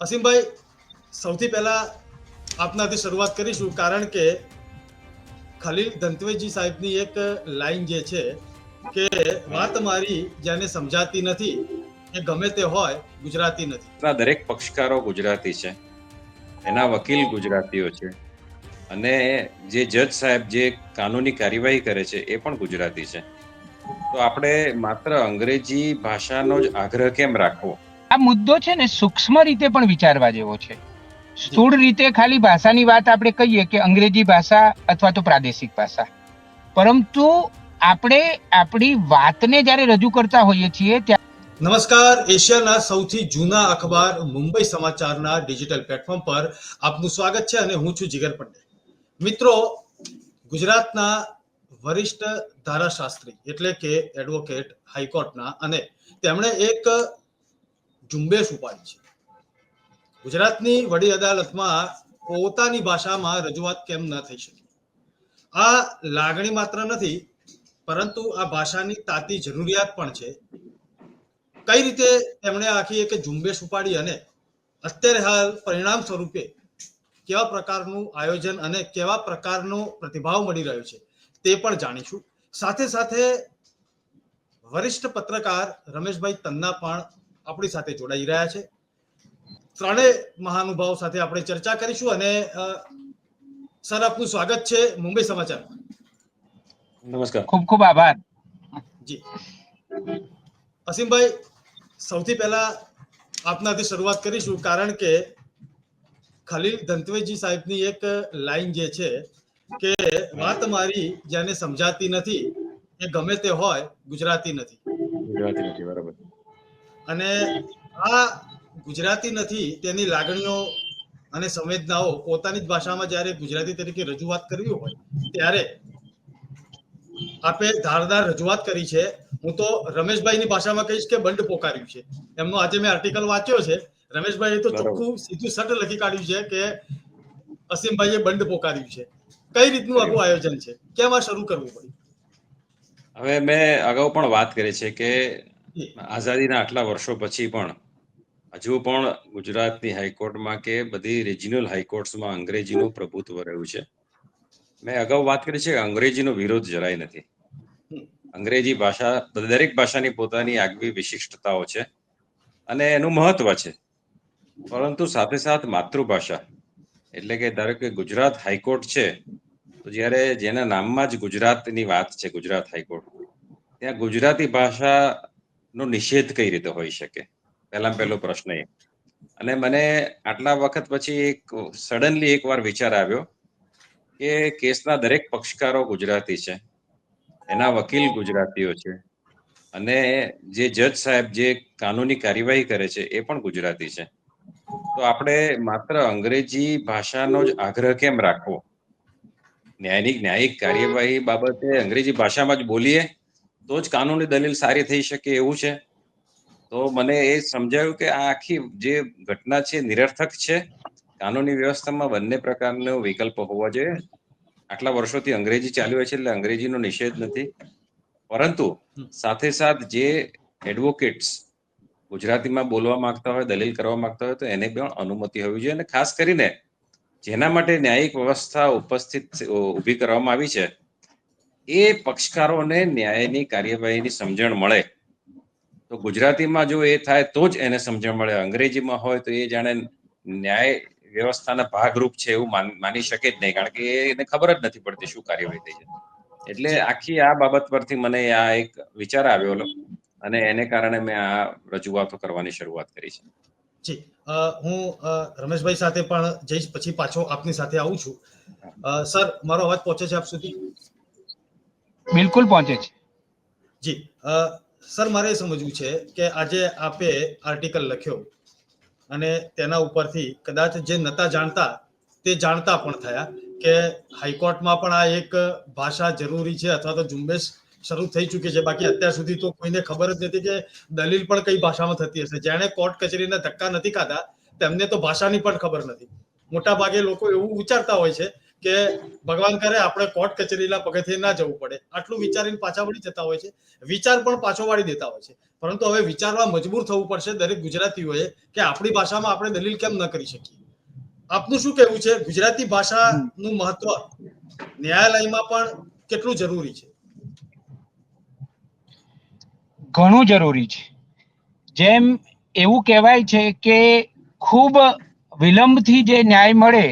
અસીમભાઈ, સૌથી પહેલા આપનાથી શરૂઆત કરીશું કારણ કે ખલીલ ધંતવેજી સાહેબની એક લાઈન જે છે કે વાત મારી જેને સમજાતી નથી, એ ગમે તે હોય ગુજરાતી નથી. દરેક પક્ષકારો ગુજરાતી છે. એના વકીલ ગુજરાતીઓ છે. અને જે જજ સાહેબ જે કાનૂની કાર્યવાહી કરે છે, એ પણ ગુજરાતી છે. તો આપણે માત્ર અંગ્રેજી ભાષાનો જ આગ્રહ કેમ રાખવો? આ મુદ્દો છે ને સૂક્ષ્મ રીતે પણ વિચારવા જેવો છે. સ્થૂળ રીતે ખાલી ભાષાની વાત આપણે કહીએ કે અંગ્રેજી ભાષા અથવા તો પ્રાદેશિક ભાષા. પરંતુ આપણે આપણી વાતને જ્યારે રજૂ કરતા હોઈએ છીએ ત્યારે નમસ્કાર, એશિયાના સૌથી જૂના અખબાર મુંબઈ સમાચારના ડિજિટલ પ્લેટફોર્મ પર આપનું સ્વાગત છે અને હું છું જીગર પંડે. મિત્રો, ગુજરાતના વરિષ્ઠ ધારાશાસ્ત્રી એટલે કે એડવોકેટ હાઈકોર્ટના અને તેમણે એક ઝુંબેશ ઉપાડી છે. ગુજરાતની વડી અદાલતમાં પોતાની ભાષામાં રજૂઆત કેમ ન થઈ શકી? આ લાગણી માત્ર નથી, પરંતુ આ ભાષાની તાતી જરૂરિયાત પણ છે. કઈ રીતે એમણે આખી એક ઝુંબેશ ઉપાડી અને અત્યારે હાલ પરિણામ સ્વરૂપે કેવા પ્રકારનું આયોજન અને કેવા પ્રકારનો પ્રતિભાવ મળી રહ્યો છે તે પણ જાણીશું. સાથે સાથે વરિષ્ઠ પત્રકાર રમેશભાઈ તન્ના પણ આપણી સાથે જોડાઈ રહ્યા છે. ત્રણેય મહાનુભાવ સાથે આપણે ચર્ચા કરીશું અને સર આપનું સ્વાગત છે મુંબઈ સમાચારમાં નમસ્કાર. ખૂબ ખૂબ આભાર. જી. અસીમભાઈ સૌથી પહેલા આપનાથી શરૂઆત કરીશું કારણ કે ખલીલ ધંતવેજી સાહેબની એક લાઈન જે છે કે વાત મારી જેને સમજાતી નથી એ ગમે તે હોય ગુજરાતી નથી. ગુજરાતી નથી બરાબર. અને આ ગુજરાતી નથી તેની લાગણીઓ અને સંવેદનાઓ પોતાની જ ભાષામાં જ્યારે ગુજરાતી તરીકે રજૂઆત કરવી હોય ત્યારે આપે ધારદાર રજૂઆત કરી છે. હું તો રમેશભાઈની ભાષામાં કહીશ કે બંડ પોકાર્યું છે. એમનો આજે મેં આર્ટિકલ વાંચ્યો છે. રમેશભાઈએ તો ચોખ્ખું સીધું સટ લખી કાઢ્યું છે કે અસીમભાઈએ બંડ પોકાર્યું છે. કઈ રીતનું આખું આયોજન છે? કેમ આ શરૂ કરવું પડ્યું? હવે મેં અગાઉ પણ વાત કરી છે કે. આઝાદીના આટલા વર્ષો પછી પણ, હજુ પણ ગુજરાતની હાઈકોર્ટમાં કે બધી રિજિનલ હાઈકોર્ટ્સમાં અંગ્રેજીનું પ્રભુત્વ રહ્યું છે. મેં અગાઉ વાત કરી છે કે અંગ્રેજીનો વિરોધ જરાય નથી. અંગ્રેજી ભાષા, દરેક ભાષાની પોતાની આગવી વિશિષ્ટતાઓ છે અને એનું મહત્વ છે. પરંતુ સાથે સાથે માતૃભાષા, એટલે કે ધારો કે ગુજરાત હાઈકોર્ટ છે, તો જ્યારે જેના નામમાં જ ગુજરાતની વાત છે, ગુજરાત હાઈકોર્ટ, ત્યાં ગુજરાતી ભાષાનો નિષેધ કઈ રીતે હોઈ શકે? પહેલામાં પહેલો પ્રશ્ન એ. અને મને આટલા વખત પછી એક સડનલી એકવાર વિચાર આવ્યો કે કેસના દરેક પક્ષકારો ગુજરાતી છે. એના વકીલ ગુજરાતીઓ છે. અને જે જજ સાહેબ જે કાનૂની કાર્યવાહી કરે છે એ પણ ગુજરાતી છે. તો આપણે માત્ર અંગ્રેજી ભાષાનો જ આગ્રહ કેમ રાખવો? ન્યાયિક ન્યાયિક કાર્યવાહી બાબતે અંગ્રેજી ભાષામાં જ બોલીએ? તો જ કાનૂની દલીલ સારી થઈ શકે એવું છે. તો મને એ સમજાયું કે આ આખી જે ઘટના છે નિરર્થક છે કાનૂની વ્યવસ્થામાં બંને પ્રકારનો વિકલ્પ હોવા જોઈએ. આટલા વર્ષોથી અંગ્રેજી ચાલ્યું હોય છે એટલે અંગ્રેજીનો નિષેધ નથી. પરંતુ સાથે સાથ જે એડવોકેટ્સ ગુજરાતીમાં બોલવા માંગતા હોય દલીલ કરવા માંગતા હોય તો એને પણ અનુમતિ હોવી જોઈએ. અને ખાસ કરીને જેના માટે ન્યાયિક વ્યવસ્થા ઉપસ્થિત ઊભી કરવામાં આવી છે એ પક્ષકારોને ન્યાયની કાર્યવાહીની સમજણ મળે. તો ગુજરાતીમાં જો એ થાય, તો જ એને સમજણ મળે. અંગ્રેજીમાં હોય તો એ જાણે ન્યાય વ્યવસ્થાના ભાગરૂપ છે એવું માની શકે જ નહીં. કારણ કે એને ખબર જ નથી પડતી શું કાર્યવાહી થઈ છે. એટલે આખી આ બાબત પરથી મને આ એક વિચાર આવ્યો અને એને કારણે મેં આ રજૂઆતો કરવાની શરૂઆત કરી છે. જી. હું રમેશભાઈ સાથે પણ જઈશ. પછી પાછો આપની સાથે આવું છું. સર, મારો અવાજ પહોંચે છે આપ સુધી? બિલકુલ પહોંચે છે. જી સર, મારે એ સમજવું છે કે આજે આપે આર્ટિકલ લખ્યો અને તેના ઉપરથી કદાચ જે નતા જાણતા તે જાણતા પણ થયા કે હાઈકોર્ટમાં પણ આ એક ભાષા જરૂરી છે અથવા તો ઝુંબેશ શરૂ થઈ ચૂકી છે. બાકી અત્યાર સુધી તો કોઈને ખબર જ નથી કે દલીલ પણ કઈ ભાષામાં થતી હશે. જેણે કોર્ટ કચેરીના ધક્કા નથી ખાતા તેમને તો ભાષાની પણ ખબર નથી. મોટા ભાગે લોકો એવું વિચારતા હોય છે કે ભગવાન કરે આપણે કોર્ટ કચેરીના પગથિયે ના જવું પડે. આટલું વિચારીને પાછા વળી જતા હોય છે. વિચાર પણ પાછો વાળી દેતા હોય છે. પરંતુ હવે વિચારવા મજબૂર થવું પડશે દરેક ગુજરાતીઓએ કે આપણી ભાષામાં આપણે દલીલ કેમ ન કરી શકીએ? આપનું શું કહેવું છે? ગુજરાતી ભાષાનું મહત્વ ન્યાયાલયમાં પણ કેટલું જરૂરી છે? ઘણું જરૂરી છે. જેમ એવું કહેવાય છે કે ખૂબ વિલંબથી જે ન્યાય મળે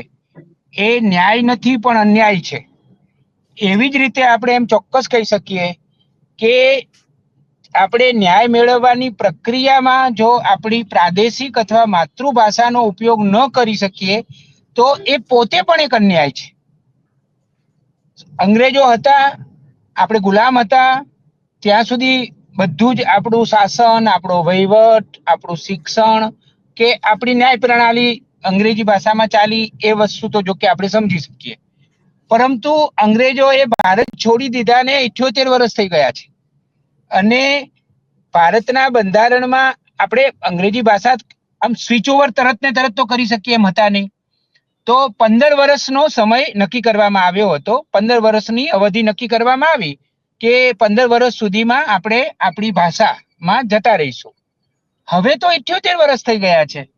એ ન્યાય નથી, પણ અન્યાય છે. એવી જ રીતે આપણે એમ ચોક્કસ કહી શકીએ કે આપણે ન્યાય મેળવવાની પ્રક્રિયામાં જો આપણી પ્રાદેશિક અથવા માતૃભાષાનો ઉપયોગ ન કરી શકીએ, તો એ પોતે પણ એક અન્યાય છે. અંગ્રેજો હતા, આપણે ગુલામ હતા, ત્યાં સુધી બધું જ આપણું શાસન, આપણો વહીવટ, આપણું શિક્ષણ કે આપણી ન્યાય પ્રણાલી અંગ્રેજી ભાષામાં ચાલી એ વસ્તુ તો જો કે આપણે સમજી શકીએ. પરંતુ અંગ્રેજોએ ભારત છોડી દીધા ને ઇઠ્યોતેર વર્ષ થઈ ગયા છે. અને ભારતના બંધારણમાં આપણે અંગ્રેજી ભાષા આમ સ્વિચ ઓવર તરત ને તરત તો કરી શકીએ એમ હતા નહીં. તો પંદર વર્ષનો સમય નક્કી કરવામાં આવ્યો હતો. પંદર વર્ષની અવધિ નક્કી કરવામાં આવી કે પંદર વર્ષ સુધીમાં આપણે આપણી ભાષામાં જતા રહીશું. હવે તો ઇઠ્યોતેર વર્ષ થઈ ગયા છે.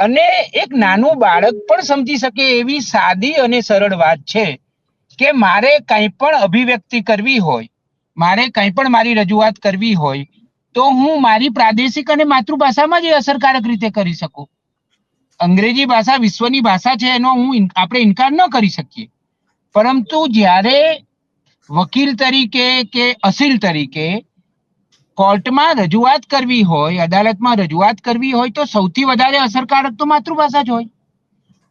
અને એક નાનું બાળક પણ સમજી શકે એવી સાદી અને સરળ વાત છે કે મારે કંઈ પણ અભિવ્યક્તિ કરવી હોય, મારે કંઈ પણ મારી રજૂઆત કરવી હોય, તો હું મારી પ્રાદેશિક અને માતૃભાષામાં જ અસરકારક રીતે કરી શકું. અંગ્રેજી ભાષા વિશ્વની ભાષા છે, એનો હું આપણે ઇનકાર ન કરી શકીએ. પરંતુ જ્યારે વકીલ તરીકે કે અસીલ તરીકે કોર્ટમાં રજૂઆત કરવી હોય, અદાલતમાં રજૂઆત કરવી હોય તો સૌથી વધારે અસરકારક તો માતૃભાષા જ હોય.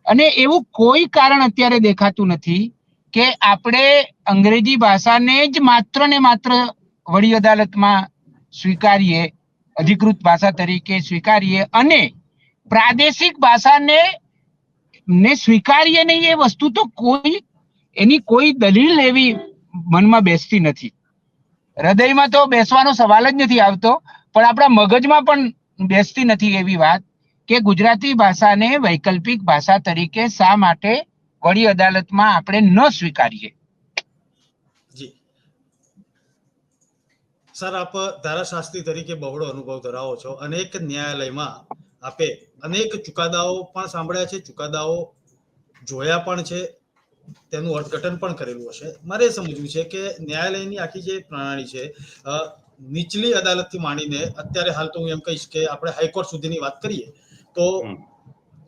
અને એવું કોઈ કારણ અત્યારે દેખાતું નથી કે આપણે અંગ્રેજી ભાષાને જ માત્ર ને માત્ર વડી અદાલતમાં સ્વીકારીએ, અધિકૃત ભાષા તરીકે સ્વીકારીએ અને પ્રાદેશિક ભાષાને ને સ્વીકારીએ નહીં એ વસ્તુ તો કોઈ, એની કોઈ દલીલ એવી મનમાં બેસતી નથી. હૃદયમાં તો બેસવાનો સવાલ જ નથી આવતો, પણ આપણા મગજમાં પણ બેસતી નથી એવી વાત કે ગુજરાતી ભાષાને વૈકલ્પિક ભાષા તરીકે શા માટે વડી અદાલતમાં આપણે ન સ્વીકારીએ? સર, આપ ધારાશાસ્ત્રી તરીકે બહોળો અનુભવ ધરાવો છો. અનેક ન્યાયાલયમાં આપે અનેક ચુકાદાઓ પણ સાંભળ્યા છે, ચુકાદાઓ જોયા પણ છે. તેનું અર્થઘટન પણ કરેલું હશે. મારે એ સમજવું છે કે ન્યાયાલયની આખી જે પ્રણાલી છે નીચલી અદાલતથી માંડીને અત્યારે હાલ તો હું એમ કહીશ કે આપણે હાઈકોર્ટ સુધીની વાત કરીએ તો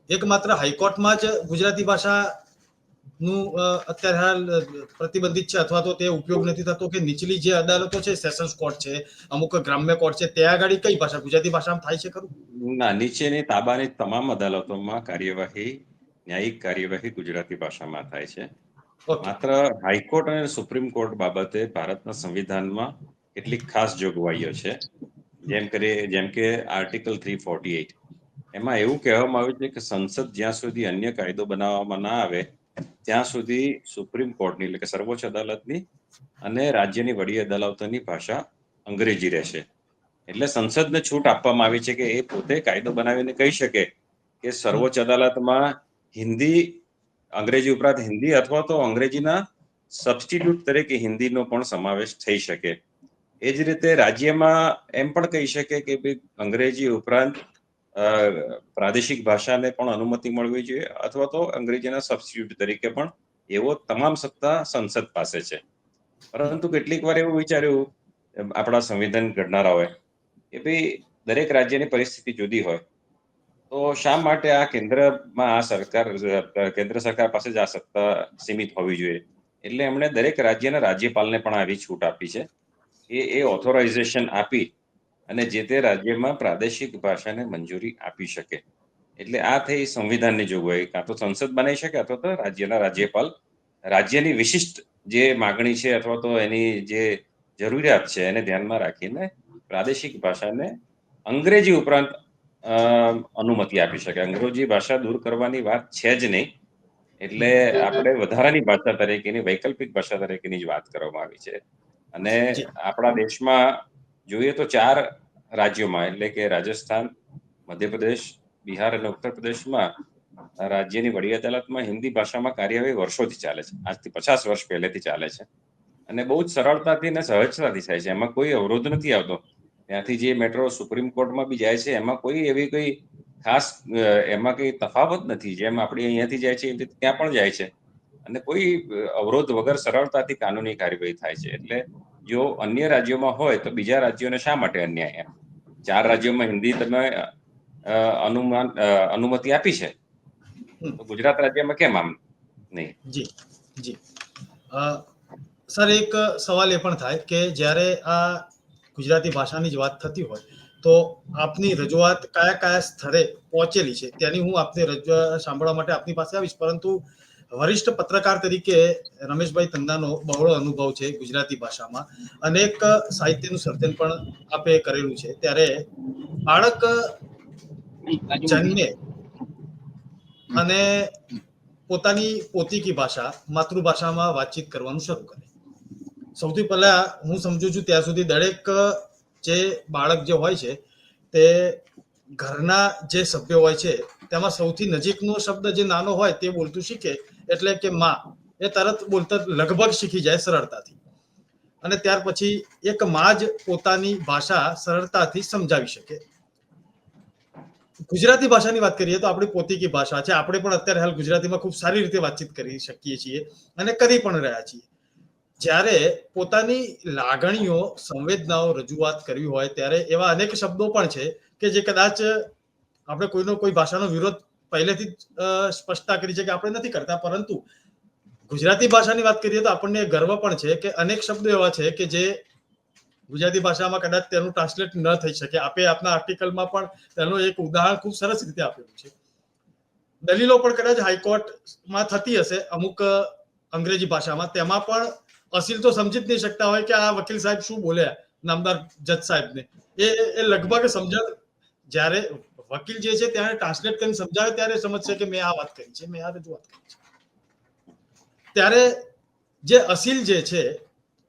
એકમાત્ર એક માત્ર હાઈકોર્ટમાં જ ગુજરાતી ભાષા નું અત્યારે હાલ પ્રતિબંધિત છે અથવા તો તે ઉપયોગ નથી થતો કે નીચલી જે અદાલતો છે સેશન્સ કોર્ટ છે અમુક ગ્રામ્ય કોર્ટ છે ત્યાં આગળ કઈ ભાષા ગુજરાતી ભાષામાં થાય છે ખરું? ના નીચેની તાબાની તમામ અદાલતોમાં કાર્યવાહી ન્યાયિક કાર્યવાહી ગુજરાતી ભાષામાં થાય છે. માત્ર હાઈકોર્ટ અને સુપ્રીમ કોર્ટ બાબતે ભારતના સંવિધાનમાં કેટલીક ખાસ જોગવાઈઓ છે. જેમ કરી જેમ કે આર્ટિકલ થ્રી ફોર્ટી એઇટ એમાં એવું કહેવામાં આવ્યું છે કે સંસદ જ્યાં સુધી અન્ય કાયદો બનાવવામાં ના આવે ત્યાં સુધી સુપ્રીમ કોર્ટની એટલે કે સર્વોચ્ચ અદાલતની અને રાજ્યની વડી અદાલતોની ભાષા અંગ્રેજી રહેશે. એટલે સંસદને છૂટ આપવામાં આવી છે કે એ પોતે કાયદો બનાવીને કહી શકે કે સર્વોચ્ચ અદાલતમાં હિન્દી, અંગ્રેજી ઉપરાંત હિન્દી અથવા તો અંગ્રેજીના સબસ્ટિટ્યુટ તરીકે હિન્દીનો પણ સમાવેશ થઈ શકે. એ જ રીતે રાજ્યમાં એમ પણ કહી શકે કે ભાઈ અંગ્રેજી ઉપરાંત પ્રાદેશિક ભાષાને પણ અનુમતિ મળવી જોઈએ અથવા તો અંગ્રેજીના સબસ્ટિટ્યુટ તરીકે પણ એવો તમામ સત્તા સંસદ પાસે છે. પરંતુ કેટલીક વાર એવું વિચાર્યું આપણા સંવિધાન ઘડનારાઓએ કે ભાઈ દરેક રાજ્યની પરિસ્થિતિ જુદી હોય. તો શા માટે આ કેન્દ્રમાં આ સરકાર, કેન્દ્ર સરકાર પાસે જ આ સત્તા સીમિત હોવી જોઈએ? એટલે એમણે દરેક રાજ્યના રાજ્યપાલને પણ આવી છૂટ આપી છે. એ એ ઓથોરાઇઝેશન આપી અને જે તે રાજ્યમાં પ્રાદેશિક ભાષાને મંજૂરી આપી શકે. એટલે આ થઈ સંવિધાનની જોગવાઈ. કાં તો સંસદ બનાવી શકે અથવા તો રાજ્યના રાજ્યપાલ. રાજ્યની વિશિષ્ટ જે માગણી છે અથવા તો એની જે જરૂરિયાત છે એને ધ્યાનમાં રાખીને પ્રાદેશિક ભાષાને અંગ્રેજી ઉપરાંત અનુમતિ આપી શકે. અંગ્રેજી ભાષા દૂર કરવાની વાત છે જ નહીં. એટલે આપણે વધારાની ભાષા તરીકેની વૈકલ્પિક ભાષા તરીકેની જ વાત કરવામાં આવી છે. અને આપણા દેશમાં જોઈએ તો ચાર રાજ્યોમાં એટલે કે રાજસ્થાન મધ્યપ્રદેશ બિહાર અને ઉત્તર પ્રદેશમાં રાજ્યની વડી અદાલતમાં હિન્દી ભાષામાં કાર્યવાહી વર્ષોથી ચાલે છે. આજથી પચાસ વર્ષ પહેલેથી ચાલે છે. અને બહુ જ સરળતાથી અને સહજતાથી થાય છે. એમાં કોઈ અવરોધ નથી આવતો. ત્યાંથી જે મેટ્રો સુપ્રીમ કોર્ટમાં બી જાય છે એમાં કોઈ એવી કોઈ ખાસ એમાં કઈ તફાવત નથી. જેમ આપણે અહીંયાથી જાય છે ત્યાં પણ જાય છે. અને કોઈ અવરોધ વગર સરળતાથી કાનૂની કાર્યવાહી થાય છે. એટલે જો અન્ય રાજ્યોમાં હોય તો બીજા રાજ્યોને શા માટે અન્યાય એમ? ચાર રાજ્યોમાં હિન્દી તમે અનુમાન અનુમતિ આપી છે? તો ગુજરાત રાજ્યમાં કેમ આમ નહીં? જી જી. સર એક સવાલ એ પણ થાય કે જ્યારે આ ગુજરાતી ભાષાની જ વાત થતી હોય, તો આપની રજૂઆત કયા કયા સ્થળે પહોંચેલી છે, તેની હું આપને રજૂઆત સાંભળવા માટે આપની પાસે આવીશ. પરંતુ વરિષ્ઠ પત્રકાર તરીકે રમેશભાઈ તંદાનો બહોળો અનુભવ છે ગુજરાતી ભાષામાં. અનેક સાહિત્યનું સર્જન પણ આપે કરેલું છે. ત્યારે બાળક જન્મે અને પોતાની પોતીકી ભાષા માતૃભાષામાં વાતચીત કરવાનું શરૂ કરે. સૌથી પહેલા હું સમજુ છું ત્યાં સુધી દરેક જે બાળક જે હોય છે, તે ઘરના જે સભ્યો હોય છે, તેમાં સૌથી નજીકનો શબ્દ જે નાનો હોય તે બોલતું શીખે, એટલે કે માં. એ તરત બોલતા લગભગ શીખી જાય સરળતાથી. અને ત્યાર પછી એક માં જ પોતાની ભાષા સરળતાથી સમજાવી શકે. ગુજરાતી ભાષાની વાત કરીએ તો આપણી પોતીકી ભાષા છે. આપણે પણ અત્યારે હાલ ગુજરાતીમાં ખૂબ સારી રીતે વાતચીત કરી શકીએ છીએ અને કરી પણ રહ્યા છીએ. જ્યારે પોતાની લાગણીઓ, સંવેદનાઓ રજૂઆત કરવી હોય, ત્યારે એવા અનેક શબ્દો પણ છે કે જે કદાચ આપણે કોઈનો કોઈ ભાષાનો વિરોધ પહેલેથી જ સ્પષ્ટતા કરી છે કે આપણે નથી કરતા. પરંતુ ગુજરાતી ભાષાની વાત કરીએ તો આપણને ગર્વ પણ છે કે અનેક શબ્દો એવા છે કે જે ગુજરાતી ભાષામાં કદાચ તેનું ટ્રાન્સલેટ ન થઈ શકે. આપે આપના આર્ટિકલમાં પણ તેનું એક ઉદાહરણ ખૂબ સરસ રીતે આપેલું છે. દલીલો પણ કદાચ હાઈકોર્ટમાં થતી હશે અમુક અંગ્રેજી ભાષામાં. તેમાં પણ અસીલ તો સમજી જ નહીં શકતા હોય કે આ વકીલ સાહેબ શું બોલ્યા નામદાર જજ સાહેબને એ એ- લગભગ સમજણ જ્યારે વકીલ જે છે ત્યારે ટ્રાન્સલેટ કરીને સમજાવે ત્યારે સમજશે કે મેં આ વાત કરી છે મેં આ રજૂઆત કરી છે ત્યારે જે અસીલ જે છે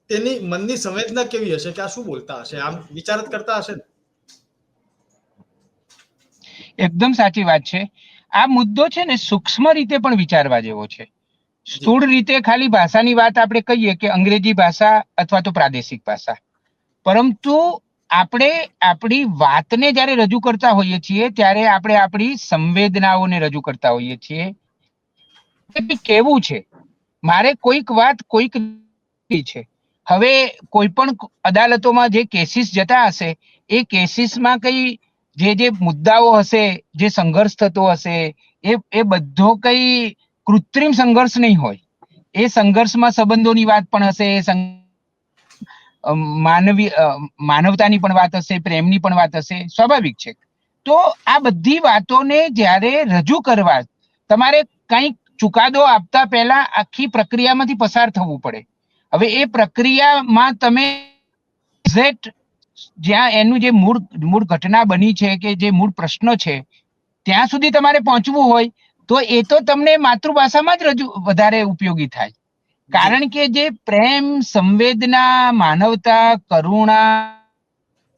તેની મનની સંવેદના કેવી હશે કે આ શું બોલતા હશે આમ વિચાર જ કરતા હશે ને એકદમ સાચી વાત છે આ મુદ્દો છે ને સૂક્ષ્મ રીતે પણ વિચારવા જેવો છે સ્થૂળ રીતે ખાલી ભાષાની વાત આપણે કહીએ કે અંગ્રેજી ભાષા અથવા તો પ્રાદેશિક ભાષા. પરંતુ આપણે આપણી વાતને જ્યારે રજૂ કરતા હોઈએ છીએ, ત્યારે આપણે આપણી સંવેદનાઓને રજૂ કરતા હોઈએ છીએ. કેવું છે? મારે કોઈક વાત કોઈક છે. હવે કોઈ પણ અદાલતોમાં જે કેસીસ જતા હશે, એ કેસીસમાં કઈ જે જે મુદ્દાઓ હશે, જે સંઘર્ષ થતો હશે, એ એ બધો કઈ કૃત્રિમ સંઘર્ષ નહીં હોય. એ સંઘર્ષમાં સંબંધોની વાત પણ હશે માનવી માનવતાની પણ વાત હશે, પ્રેમની પણ વાત હશે, સ્વાભાવિક છે. તો આ બધી વાતોને જ્યારે રજૂ કરવા, તમારે કંઈક ચુકાદો આપતા પહેલા આખી પ્રક્રિયામાંથી પસાર થવું પડે. હવે એ પ્રક્રિયામાં તમે એક્ઝેક્ટ જ્યાં એનું જે મૂળ મૂળ ઘટના બની છે કે જે મૂળ પ્રશ્ન છે, ત્યાં સુધી તમારે પહોંચવું હોય તો એ તો તમને માતૃભાષામાં જ રજૂ વધારે ઉપયોગી થાય. કારણ કે જે પ્રેમ સંવેદના માનવતા કરુણા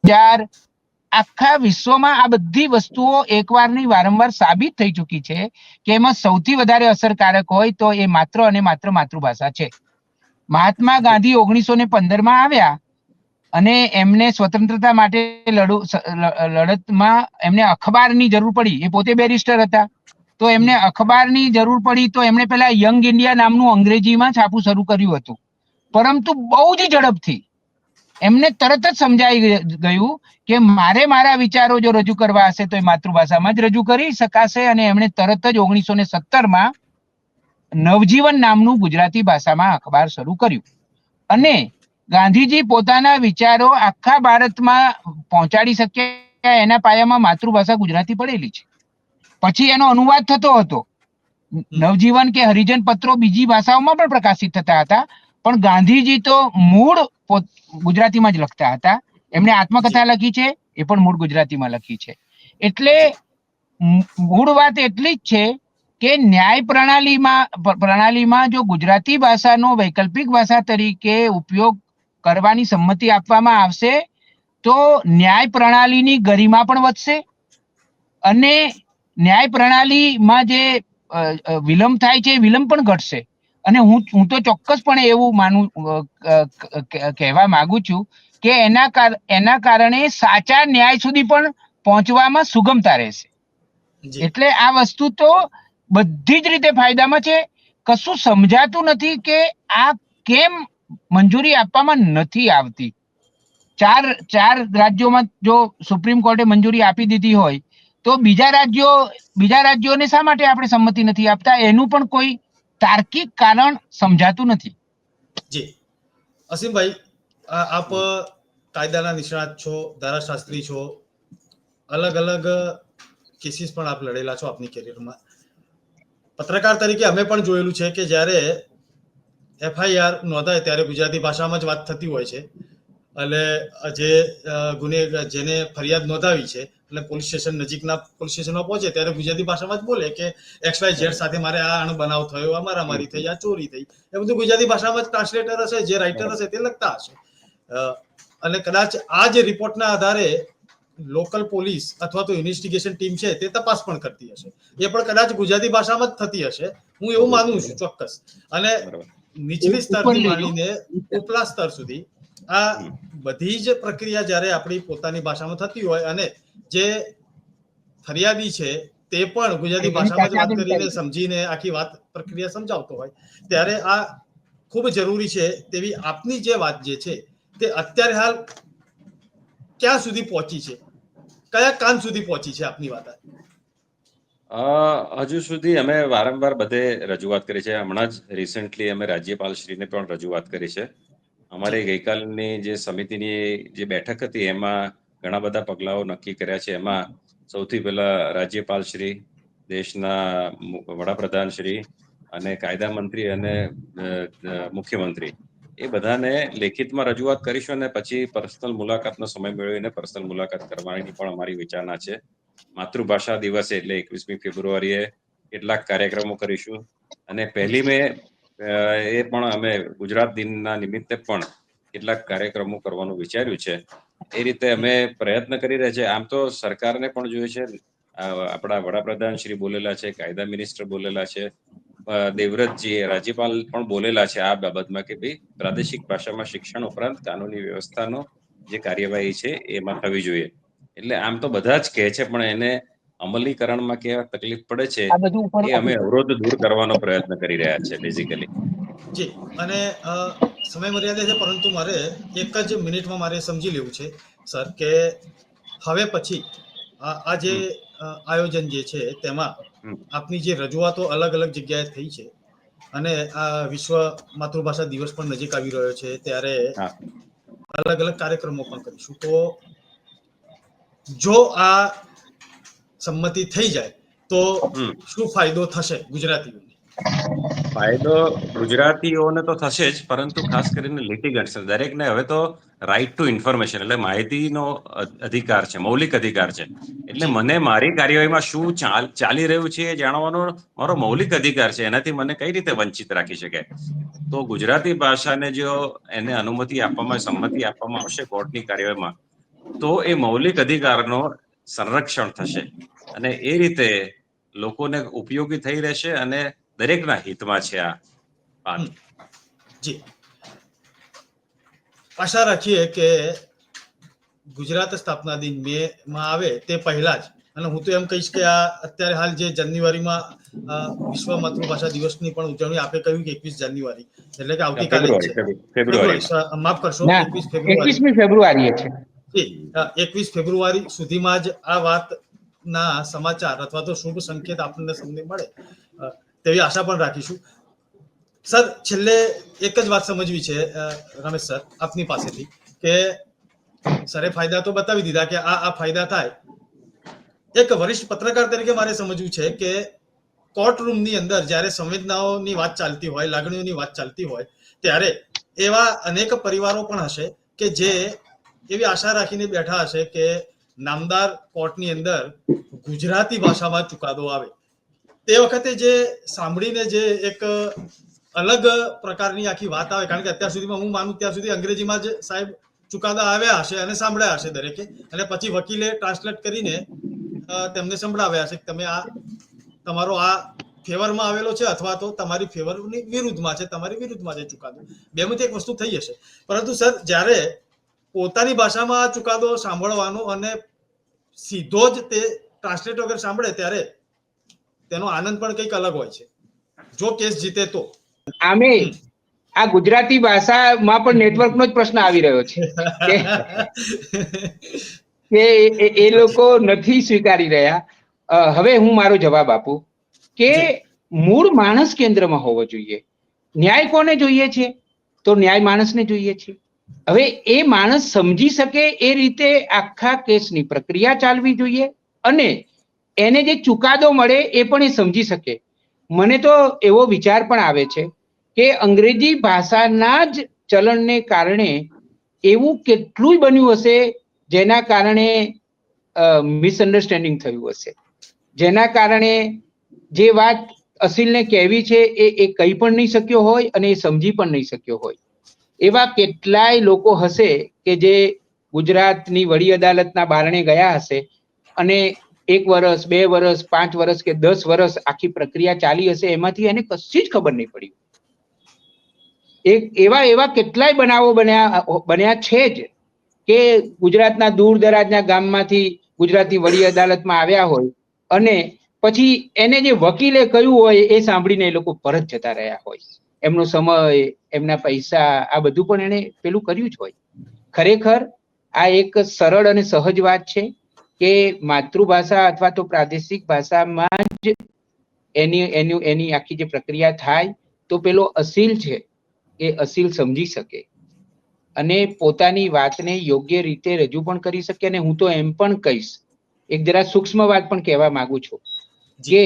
વિચાર આખા વિશ્વમાં આ બધી વસ્તુઓ એકવાર નહીં વારંવાર સાબિત થઈ ચૂકી છે કે એમાં સૌથી વધારે અસરકારક હોય તો એ માત્ર અને માત્ર માતૃભાષા છે. મહાત્મા ગાંધી ઓગણીસો ને પંદરમાં આવ્યા અને એમને સ્વતંત્રતા માટે લડુ લડતમાં એમને અખબારની જરૂર પડી. એ પોતે બેરિસ્ટર હતા. તો એમને અખબારની જરૂર પડી તો એમણે પેલા યંગ ઇન્ડિયા નામનું અંગ્રેજીમાં છાપું શરૂ કર્યું હતું. પરંતુ બહુ જ ઝડપથી એમને તરત જ સમજાઈ ગયું કે મારે મારા વિચારો જો રજૂ કરવા હશે તો એ માતૃભાષામાં જ રજૂ કરી શકાશે અને એમણે તરત જ ઓગણીસો ને સત્તરમાં નવજીવન નામનું ગુજરાતી ભાષામાં અખબાર શરૂ કર્યું. અને ગાંધીજી પોતાના વિચારો આખા ભારતમાં પહોંચાડી શક્યા એના પાયામાં માતૃભાષા ગુજરાતી પડેલી છે. પછી એનો અનુવાદ થતો હતો. નવજીવન કે હરિજન પત્રો બીજી ભાષાઓમાં પણ પ્રકાશિત થતા હતા. પણ ગાંધીજી તો મૂળ ગુજરાતીમાં જ લખતા હતા. એમણે આત્મકથા લખી છે એ પણ મૂળ ગુજરાતીમાં લખી છે. એટલે મૂળ વાત એટલી જ છે કે ન્યાય પ્રણાલીમાં પ્રણાલીમાં જો ગુજરાતી ભાષાનો વૈકલ્પિક ભાષા તરીકે ઉપયોગ કરવાની સંમતિ આપવામાં આવશે તો ન્યાય પ્રણાલીની ગરિમા પણ વધશે. અને ન્યાય પ્રણાલીમાં જે વિલંબ થાય છે એ વિલંબ પણ ઘટશે. અને હું હું તો ચોક્કસપણે એવું માનું કહેવા માંગુ છું કે એના એના કારણે સાચા ન્યાય સુધી પણ પહોંચવામાં સુગમતા રહેશે. એટલે આ વસ્તુ તો બધી જ રીતે ફાયદામાં છે. કશું સમજાતું નથી કે આ કેમ મંજૂરી આપવામાં નથી આવતી. ચાર ચાર રાજ્યોમાં જો સુપ્રીમ કોર્ટે મંજૂરી આપી દીધી હોય તો બીજા રાજ્યો, બીજા રાજ્યોને શા માટે આપણે સંમતિ નથી આપતા? એનું પણ કોઈ તાર્કિક કારણ સમજાતું નથી. જી. અસીમભાઈ આપ કાયદાના નિષ્ણાત છો, ધારાશાસ્ત્રી છો, અલગ અલગ કેસીસ પણ આપ લડેલા છો આપની કેરિયરમાં પત્રકાર તરીકે અમે પણ જોયેલું છે કે જ્યારે એફઆઈઆર નોંધાય ત્યારે ગુજરાતી ભાષામાં જ વાત થતી હોય છે. એટલે જે ગુનેગાર ગુને, જેને ફરિયાદ નોંધાવી છે એટલે પોલીસ સ્ટેશન નજીકના પોલીસ સ્ટેશનમાં પહોંચે ત્યારે ગુજરાતી ભાષામાં જ બોલે કે એક્સ વાય ઝેડ સાથે મારે આ અણ બનાવ થયો આ મારામારી થઈ આ ચોરી થઈ. એ બધું ગુજરાતી ભાષામાં જ ટ્રાન્સલેટર હશે જે રાઇટર હશે તે લખતા હશે. અને કદાચ આ જે રિપોર્ટના આધારે લોકલ પોલીસ અથવા તો ઇન્વેસ્ટિગેશન ટીમ છે તે તપાસ પણ કરતી હશે. એ પણ કદાચ ગુજરાતી ભાષામાં જ થતી હશે હું એવું માનું છું ચોક્કસ. અને નીચલી સ્તરથી માંડીને ઉપલા સ્તર સુધી આ બધી જ પ્રક્રિયા જ્યારે આપણી પોતાની ભાષામાં થતી હોય અને જે ફરિયાદી છે તે પણ ગુજરાતી ભાષામાં જ વાત કરીને સમજીને આખી વાત પ્રક્રિયા સમજાવતો હોય ત્યારે આ ખૂબ જરૂરી છે તેવી આપની જે વાત જે છે તે અત્યારે હાલ ક્યાં સુધી પહોંચી છે? કયા કાન સુધી પહોંચી છે આપની વાત અ, હજુ સુધી અમે વારંવાર બધે રજૂઆત કરી છે. હમણાં જ રિસેન્ટલી અમે રાજ્યપાલશ્રીને પણ રજૂઆત કરી છે. અમારી ગઈકાલની જે સમિતિની જે બેઠક હતી એમાં ઘણા બધા પગલાઓ નક્કી કર્યા છે. એમાં સૌથી પહેલા રાજ્યપાલ શ્રી, દેશના વડાપ્રધાન શ્રી અને કાયદા મંત્રી અને મુખ્યમંત્રી. એ બધાને લેખિતમાં રજૂઆત કરીશું અને પછી પર્સનલ મુલાકાતનો સમય મેળવીને પર્સનલ મુલાકાત કરવાની પણ અમારી વિચારણા છે. માતૃભાષા દિવસે એટલે એકવીસમી ફેબ્રુઆરીએ કેટલાક કાર્યક્રમો કરીશું. અને પહેલી મે એ પણ અમે ગુજરાત દિનના નિમિત્તે પણ કેટલાક કાર્યક્રમો કરવાનું વિચાર્યું છે. એ રીતે અમે પ્રયત્ન કરી રહ્યા છે. આમ તો સરકારને પણ જોઈએ છે આપણા વડાપ્રધાન શ્રી બોલેલા છે કાયદા મિનિસ્ટર બોલેલા છે દેવવ્રતજી રાજ્યપાલ પણ બોલેલા છે આ બાબતમાં કે ભાઈ પ્રાદેશિક ભાષામાં શિક્ષણ ઉપરાંત કાનૂની વ્યવસ્થાનો જે કાર્યવાહી છે એમાં થવી જોઈએ. એટલે આમ તો બધા જ કહે છે પણ એને અમલીકરણમાં કેવા તકલીફ પડે છે એ અમે અવરોધ દૂર કરવાનો પ્રયત્ન કરી રહ્યા છે બેઝિકલી જી. અને સમય મર્યાદા છે પરંતુ મારે એક જ મિનિટમાં મારે સમજી લેવું છે સર કે હવે પછી આ જે આયોજન જે છે તેમાં આપની જે રજૂઆતો અલગ અલગ જગ્યાએ થઈ છે અને આ વિશ્વ માતૃભાષા દિવસ પણ નજીક આવી રહ્યો છે ત્યારે અલગ અલગ કાર્યક્રમો પણ કરીશું. તો જો આ સંમતિ થઈ જાય તો શું ફાયદો થશે ગુજરાતીઓને? ફાયદો ગુજરાતીઓને તો થશે જ, પરંતુ ખાસ કરીને લિટિગન્ટ્સ દરેકને હવે તો રાઈટ ટુ ઇન્ફોર્મેશન એટલે માહિતીનો અધિકાર છે, મૌલિક અધિકાર છે. એટલે મને મારી કાર્યવાહીમાં શું ચાલી રહ્યું છે એ જાણવાનો મારો મૌલિક અધિકાર છે, એનાથી મને કઈ રીતે વંચિત રાખી શકે? તો ગુજરાતી ભાષાને જો એને અનુમતિ આપવામાં, સંમતિ આપવામાં આવશે કોર્ટની કાર્યવાહીમાં, તો એ મૌલિક અધિકારનો સંરક્ષણ થશે. અને એ રીતે લોકોને ઉપયોગી થઈ રહેશે અને દરેકના હિતમાં છે આ વાત જી. આશા રાખીએ કે ગુજરાત સ્થાપના દિન મે માં આવે તે પહેલા જ. અને હું તો એમ કહીશ કે આ અત્યારે હાલ જે જાન્યુઆરીમાં વિશ્વ માતૃભાષા દિવસની પણ ઉજવણી આપે કહ્યું કે એકવીસ જાન્યુઆરી. એટલે કે આવતીકાલે માફ કરશો એકવીસ ફેબ્રુઆરી. ફેબ્રુઆરી છે. એકવીસ ફેબ્રુઆરી સુધીમાં જ આ વાતના સમાચાર અથવા તો શુભ સંકેત આપણને સૌને મળે. તેવી આશા પણ રાખીશું. સર, છેલ્લે એક જ વાત સમજવી છે રમેશ સર, આપની પાસેથી કે સરે ફાયદા તો બતાવી દીધા કે આ આ ફાયદા થાય. એક વરિષ્ઠ પત્રકાર તરીકે મારે સમજવું છે કે કોર્ટ રૂમની અંદર જ્યારે સંવેદનાઓની વાત ચાલતી હોય, લાગણીઓની વાત ચાલતી હોય, ત્યારે એવા અનેક પરિવારો પણ હશે કે જે એવી આશા રાખીને બેઠા હશે કે નામદાર કોર્ટની અંદર ગુજરાતી ભાષામાં ચુકાદો આવે. તે વખતે જે સાંભળીને જે એક અલગ પ્રકારની આખી વાત આવે, કારણ કે અત્યાર સુધીમાં હું માનું ત્યાં સુધી અંગ્રેજીમાં જ સાહેબ ચુકાદા આવ્યા હશે અને સાંભળ્યા હશે દરેકે. અને પછી વકીલે ટ્રાન્સલેટ કરીને તેમને સંભળાવ્યા હશે કે તમે આ, તમારો આ ફેવરમાં આવેલો છે અથવા તો તમારી ફેવરની વિરુદ્ધમાં છે, તમારી વિરુદ્ધમાં છે ચુકાદો. બેમાંથી એક વસ્તુ થઈ જશે પરંતુ સર, જ્યારે પોતાની ભાષામાં આ ચુકાદો સાંભળવાનો અને સીધો જ તે ટ્રાન્સલેટ વગર સાંભળે, ત્યારે તેનો આનંદ પણ કંઈક અલગ હોય છે. જો કેસ જીતે તો. આમે આ ગુજરાતી ભાષામાં પણ નેટવર્કનો જ પ્રશ્ન આવી રહ્યો છે. કે એ- લોકો નથી સ્વીકારી રહ્યા. હવે હું મારો જવાબ આપું કે મૂળ માણસ કેન્દ્રમાં હોવો જોઈએ. ન્યાય કોને જોઈએ છે? તો ન્યાય માણસને જોઈએ છે. હવે એ માણસ સમજી શકે એ રીતે આખા કેસની પ્રક્રિયા ચાલવી જોઈએ અને એને જે ચુકાદો મળે એ પણ એ સમજી શકે. મને તો એવો વિચાર પણ આવે છે કે અંગ્રેજી ભાષાના જ ચલણને કારણે એવું કેટલું બન્યું હશે જેના કારણે મિસઅન્ડરસ્ટેન્ડિંગ થયું હશે. જેના કારણે જે વાત અસીલને કહેવી છે એ એ કહી પણ નહીં શક્યો હોય અને એ સમજી પણ નહીં શક્યો હોય. એવા કેટલાય લોકો હશે કે જે ગુજરાતની વડી અદાલતના બારણે ગયા હશે અને એક વર્ષ બે વર્ષ પાંચ વર્ષ કે દસ વર્ષ આખી પ્રક્રિયા ચાલી હશે, એમાંથી એને કશી જ ખબર નહીં પડી. એક એવા એવા કેટલાય બનાવો બન્યા બન્યા છે જ કે ગુજરાતના દૂર દરાજના ગામમાંથી ગુજરાતી વડી અદાલતમાં આવ્યા હોય અને પછી એને જે વકીલે કહ્યું હોય એ સાંભળીને એ લોકો પરત જતા રહ્યા હોય. એમનો સમય, એમના પૈસા, આ બધું પણ એને પેલું કર્યું જ હોય. ખરેખર આ એક સરળ અને સહજ વાત છે. કે માતૃભાષા અથવા તો પ્રાદેશિક ભાષામાં જ એની એની એની આખી જે પ્રક્રિયા થાય તો પેલો અસીલ છે એ અસીલ સમજી શકે. અને પોતાની વાતને યોગ્ય રીતે રજૂ પણ કરી શકે અને હું તો એમ પણ કહીશ. એક જરા સૂક્ષ્મ વાત પણ કહેવા માંગુ છું. કે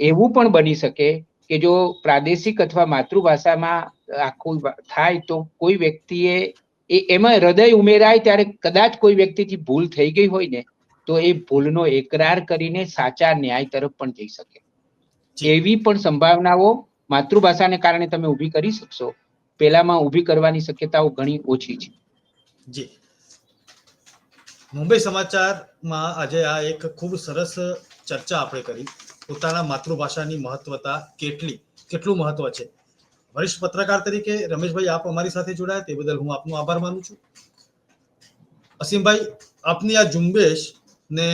એવું પણ બની શકે કે જો પ્રાદેશિક અથવા માતૃભાષામાં આખું થાય તો કોઈ વ્યક્તિએ એ એમાં હૃદય ઉમેરાય ત્યારે કદાચ કોઈ વ્યક્તિથી ભૂલ થઈ ગઈ હોય ને તો એ ભૂલનો એકરાર કરીને સાચા ન્યાય તરફ પણ જઈ શકે. એવી પણ સંભાવનાઓ માતૃભાષાને કારણે તમે ઊભી કરી શકશો. પેલામાં ઊભી કરવાની શક્યતાઓ ઘણી ઓછી છે. જી. મુંબઈ સમાચારમાં આજે આ એક ખૂબ સરસ ચર્ચા આપણે કરી. પોતાના માતૃભાષાની મહત્વતા કેટલી કેટલું મહત્વ છે? વરિષ્ઠ પત્રકાર તરીકે રમેશભાઈ આપ અમારી સાથે જોડાયા તે બદલ હું આપનો આભાર માનું છું. અસીમભાઈ આપની આ ઝુંબેશ ને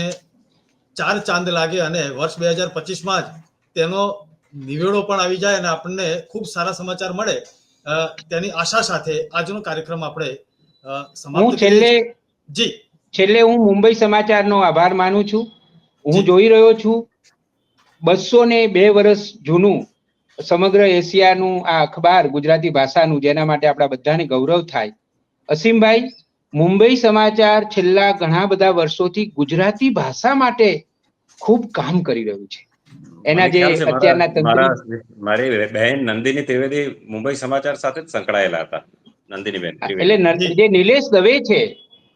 ચાર ચાંદ લાગે અને વર્ષ બે હજાર પચીસમાં જ તેનો નિવેડો પણ આવી જાય અને આપણને ખૂબ સારા સમાચાર મળે. તેની આશા સાથે આજનો કાર્યક્રમ આપણે સમાપ્ત છેલ્લે. જી. છેલ્લે હું મુંબઈ સમાચારનો આભાર માનું છું. હું જોઈ રહ્યો છું બસો ને બે વર્ષ જૂનું સમગ્ર એશિયાનું આ અખબાર ગુજરાતી ભાષાનું જેના માટે આપણા બધાને ગૌરવ થાય. અસીમભાઈ મુંબઈ સમાચાર છેલ્લા ઘણા બધા વર્ષોથી ગુજરાતી ભાષા માટે ખૂબ કામ કરી રહ્યું છે. એના જે અત્યારના તંત્રી મારી બહેન નંદિની ત્રિવેદી મુંબઈ સમાચાર સાથે જ સંકળાયેલા હતા નંદિની બેન એટલે જે નિલેશ દવે છે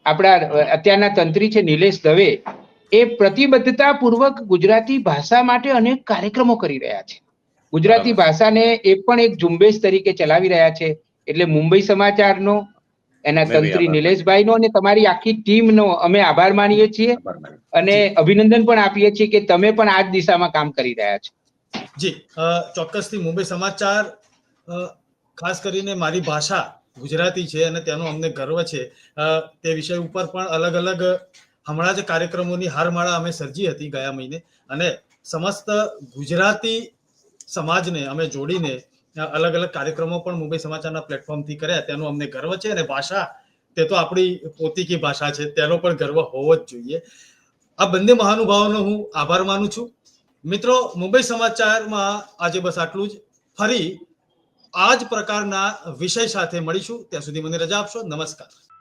આપણા અત્યારના તંત્રી છે નિલેશ દવે એ પ્રતિબદ્ધતા પૂર્વક ગુજરાતી ભાષા માટે અનેક કાર્યક્રમો કરી રહ્યા છે. ગુજરાતી ભાષાને એ પણ એક ઝુંબેશ તરીકે ચલાવી રહ્યા છે એટલે મુંબઈ સમાચારનો એના તંત્રી નિલેશભાઈ નો અને તમારી આખી ટીમનો અમે આભાર માનીએ છીએ અને અભિનંદન પણ આપીએ છીએ કે તમે પણ આ જ દિશામાં કામ કરી રહ્યા છો. જી ચોક્કસથી મુંબઈ સમાચાર ખાસ કરીને મારી ભાષા ગુજરાતી છે અને તેનો અમને ગર્વ છે. તે વિષય ઉપર પણ અલગ અલગ હમણાં જ કાર્યક્રમોની હારમાળા અમે સર્જી હતી ગયા મહિને અને સમસ્ત ગુજરાતી સમાજને અમે જોડીને અલગ અલગ કાર્યક્રમો પણ મુંબઈ સમાચારના પ્લેટફોર્મથી કર્યા. તેનો અમને ગર્વ છે અને ભાષા, તે તો આપણી પોતીકી ભાષા છે, તેનો પણ ગર્વ હોવો જ જોઈએ. આ બંને મહાનુભાવોનો હું આભાર માનું છું. મિત્રો, મુંબઈ સમાચારમાં આજે બસ આટલું જ. ફરી આ જ પ્રકારના વિષય સાથે મળીશું. ત્યાં સુધી મને રજા આપશો. નમસ્કાર.